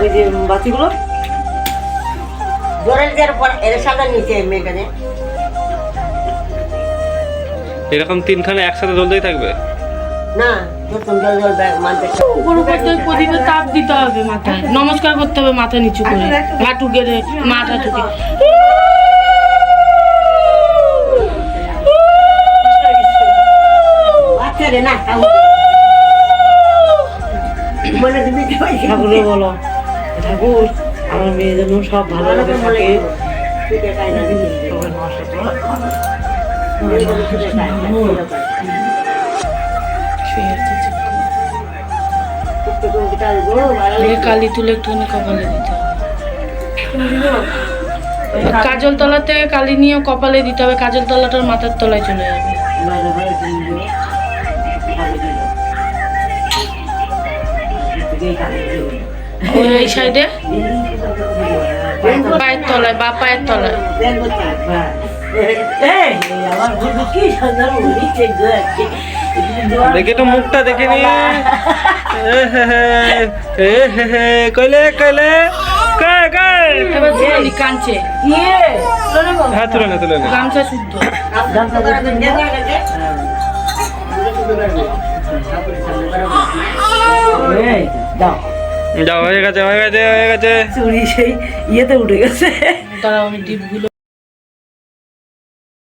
ওই যে বাতিগুলো? জোরের দেওয়ার পর এর সাদা নিচে মেয়েটানে এরকম তিনখানে একসাথে জ্বলতেই থাকবে? না তাপ দিতে হবে মাথায়। নমস্কার করতে হবে মাথা নিচু করে। হাঁটু গেড়ে মাথা টুকে না ঠাকুরে বলো ঠাকুর আমার মেয়ে যেন সব থাকে। করে। এই কালি তুলে একটুখানি কপালে দিতে হবে। কাজল তলা থেকে কালি নিয়ে কপালে দিতে হবে কাজল তলাটার মাথার তলায় চলে যাবে। ওই এই সাইডে? পায়ের তলায় বা পায়ের তলায়। দেখে তো মুখটা দেখে নি। কইলে কইলে চলো হ্যাঁ তুলে নে তুলে নে। গামছা শুদ্ধ। গামছা এই, দাও হয়ে গেছে হয়ে গেছে হয়ে গেছে। চুরি সেই ইয়েতে উঠে গেছে। দাঁড়াও আমি ডিপগুলো